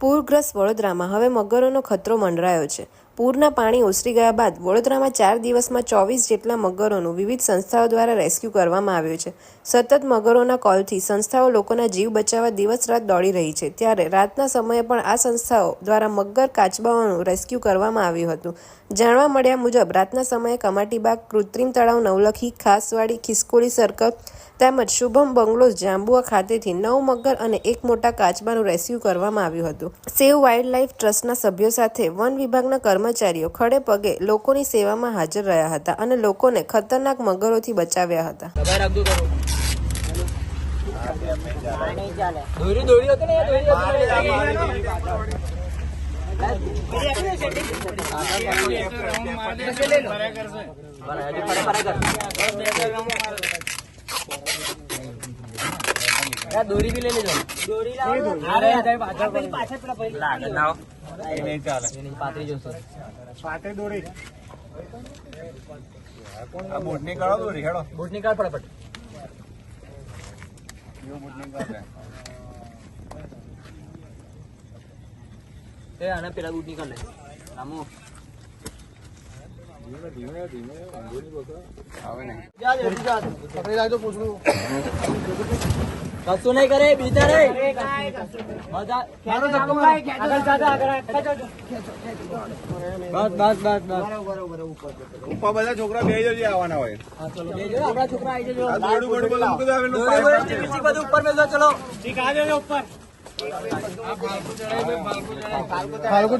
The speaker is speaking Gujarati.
પૂરગ્રસ્ત વડોદરામાં હવે મગરોનો ખતરો મંડરાયો છે. પૂરના પાણી ઓસરી ગયા બાદ વડોદરામાં ચાર દિવસમાં ચોવીસ જેટલા મગરોનું વિવિધ સંસ્થાઓ દ્વારા રેસ્ક્યુ કરવામાં આવ્યું છે. સતત મગરોના કોલથી સંસ્થાઓ લોકોના જીવ બચાવવા દિવસ રાત દોડી રહી છે. ત્યારે રાતના સમયે પણ આ સંસ્થાઓ દ્વારા મગર કાચબાઓનું રેસ્ક્યુ કરવામાં આવ્યું હતું. જાણવા મળ્યા મુજબ, રાતના સમયે કમાટીબાગ, કૃત્રિમ તળાવ, નવલખી, ખાસવાડી ખિસકોળી સર્કલ તેમજ શુભમ બંગલોઝ, જાંબુઆ ખાતેથી નવ મગર અને એક મોટા કાચબાનું રેસ્ક્યુ કરવામાં આવ્યું હતું. સેવ વાઇલ્ડ લાઇફ ટ્રસ્ટના સભ્યો સાથે વન વિભાગના કર્મચારીઓ ખડે પગે લોકોની સેવામાં હાજર રહ્યા હતા અને લોકોને ખતરનાક મગરોથી બચાવ્યા હતા. દોરી બી લઈ લેજો. દોરી લાવો. અરે પાછળ પાછળ પેલા પડી. લાગે લાવો. એ નહીં ચાલે. એની પાતળી જોશે પાટે દોરી. આ બોટની કાઢો દોરી હેડો. બૂટ નીકાળ ફટાફટ. એ આને પેલા બૂટ નીકાળ લે. આમો. આવે ને. કશું નહીં કરે બીજા રે બસ બસ બસ બસ. ઉપર બધા છોકરા બે જજો આવવાના હોય. હા, ચલો બેજો છોકરા આવી જજો. આ દોરડું બોરડું બધું મૂકી દો, ઉપર. ફાલ્ગુ